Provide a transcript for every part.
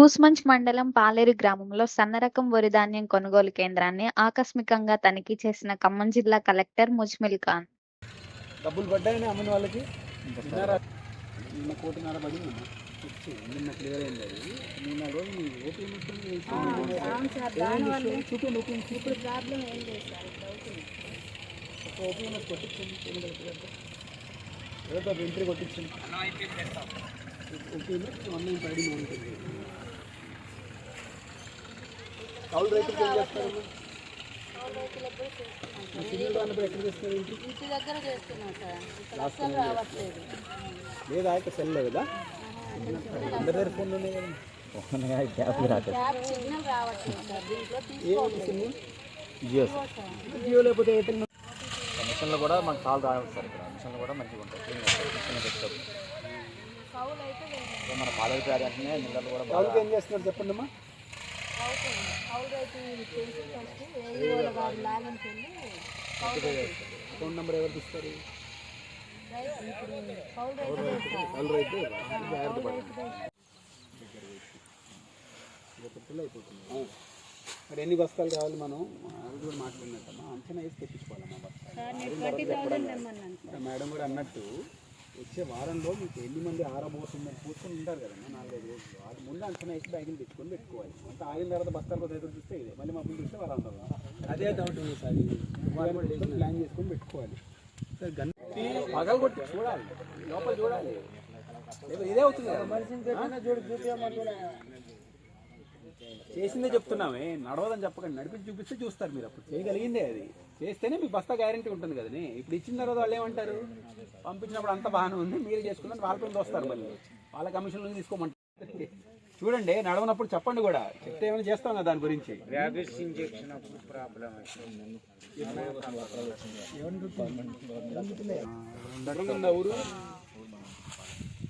కూస్మంచ్ మండలం పాలేరు గ్రామంలో సన్నరకం వరి ధాన్యం కొనుగోలు కేంద్రాన్ని ఆకస్మికంగా తనిఖీ చేసిన ఖమ్మం జిల్లా కలెక్టర్ ముజ్మిల్ ఖాన్ డబ్బులు పడ్డాయని అమ్మిన వాళ్ళకి నిన్న కోటిన్నర పడింది నిన్న క్లియర్ అయింది అది నిన్న రోజు ఇప్పుడు ప్రాబ్లం ఏం కొట్టించండి ఏదో ఎంట్రీ కొట్టించండి వన్ నైన్ పడి ఉంటుంది కౌలు రైతులకు ఏం చేస్తారు సిగ్నల్ రానప్పుడు ఎక్కడ చేస్తారు ఏంటి ఇంటి దగ్గర చేస్తున్నాం సార్. ఇక్కడ అసలు రావట్లేదు. లేదా? ఇక సెల్ లేదా? అందరి దగ్గర ఫోన్లు ఉన్నాయి కదా. ట్యాబ్ సిగ్నల్ రావట్లేదు సార్. దీంట్లో ఏముంది సిమ్ జియో జియో లేకపోతే ఎయిర్టెల్ మిషన్లు కూడా మాకు చాలా రావాలి సార్ ఇక్కడ. మిషన్లు కూడా మంచిగా ఉంటాయి. మిషన్లు కౌలు మన పాలకి అంటేనే నీళ్ళు కూడా ఏం చేస్తున్నారు చెప్పండి అమ్మా కౌలు రైతు తెలిసి ఫస్ట్ ఏ వాళ్ళ గారు లాగిన్కి వెళ్ళి కౌలు రైతు ఫోన్ నెంబర్ ఎవరు ఇస్తారు? కౌలు రైతు రైతు అయిపోతుంది మరి ఎన్ని బస్తాలు కావాలి మనం? అది కూడా మాట్లాడినట్టమ్మా. అంచనా వేసి తెప్పించుకోవాలమ్మా బస్తా మరి మేడం కూడా అన్నట్టు వచ్చే వారంలో మీకు ఎన్ని మంది ఆరబోతుందని కూర్చొని ఉంటారు కదమ్మా నాలుగైదు రోజులు. అది ముందు అంచనా వేసి బ్యాగులు తెచ్చుకొని పెట్టుకోవాలి. అంత ఆగిన తర్వాత బస్తాలు కొద్ది ఎదురు చూస్తే ఇదే. మళ్ళీ మాకు చూస్తే వాళ్ళు అందరు అదే డౌట్ సార్. ప్లాన్ చేసుకొని పెట్టుకోవాలి. సార్ గన్ పగలు కొట్టి చూడాలి. లోపల చూడాలి. ఇదే అవుతుంది కదా. చేసిందే చెప్తున్నామే. నడవదని చెప్పకండి. నడిపించి చూపిస్తే చూస్తారు మీరు అప్పుడు. చేయగలిగిందే అది. చేస్తేనే మీకు బస్తా గ్యారంటీ ఉంటుంది కదండి ఇప్పుడు ఇచ్చిన తర్వాత వాళ్ళు ఏమంటారు? పంపించినప్పుడు అంత బాగానే ఉంది. మీరు చేసుకున్నది వాళ్ళ పైన వస్తారు మళ్ళీ. వాళ్ళ కమిషన్ నుంచి తీసుకోమంటారు. చూడండి నడవనప్పుడు చెప్పండి కూడా. చెప్తే ఏమైనా చేస్తాం కదా దాని గురించి. ఊరు?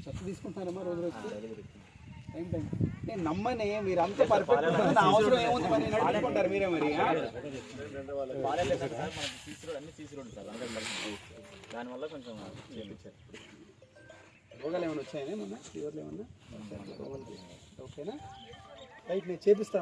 చెత్త తీసుకుంటున్నారమ్మా రోజు రోజు నేను నమ్మనే మీరు అంత పర్ఫెక్ట్ నా అవసరం ఏముంది మరి? నడుచుకుంటారు మీరే మరి దానివల్ల కొంచెం రోగాలు ఏమైనా వచ్చాయనే మొన్న ఫీవర్లు ఏమన్నా? ఓకేనా? రైట్ నేను చేపిస్తాను